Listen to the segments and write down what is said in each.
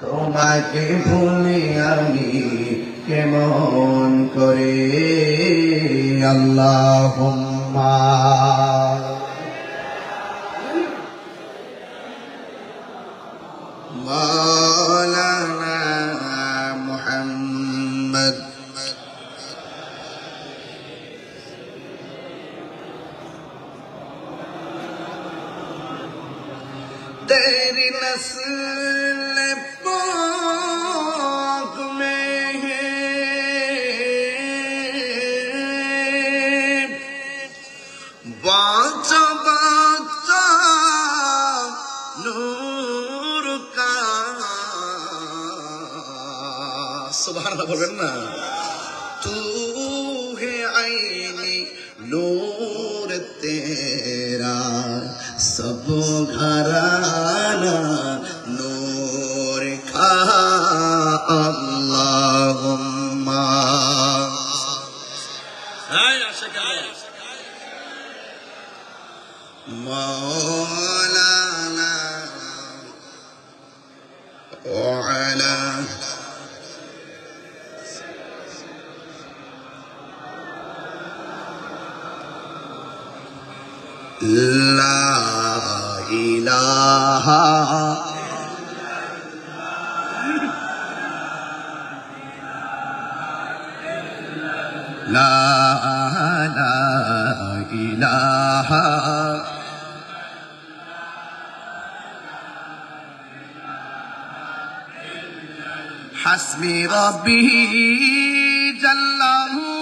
তোমাকে ভুলে আমি কেমন করে? আল্লাহ মালানা तेरी नस्ल पाक में है बाचा बाचा नूर का सुबह अल्लाह बोल ना तू है आईनी नूर तेरा সব ঘরানা নূর খা আল্লাহুম্মা। مولانا وعلى لا إله. لا لا إله. حسبي ربي جل الله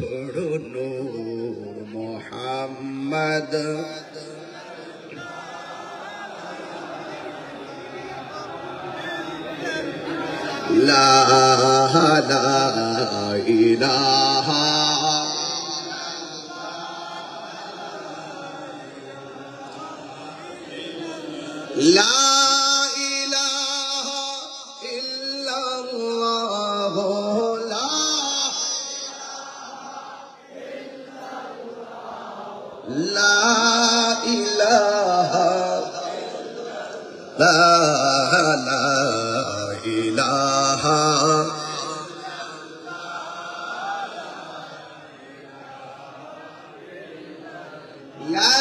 ఎప్పుడు నువ్వు మొహమ్మద్ لا لا إله لا লা ইলাহা লা লা ইলাহা লা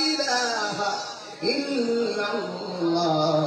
ইলাহা ইল্লাল্লাহ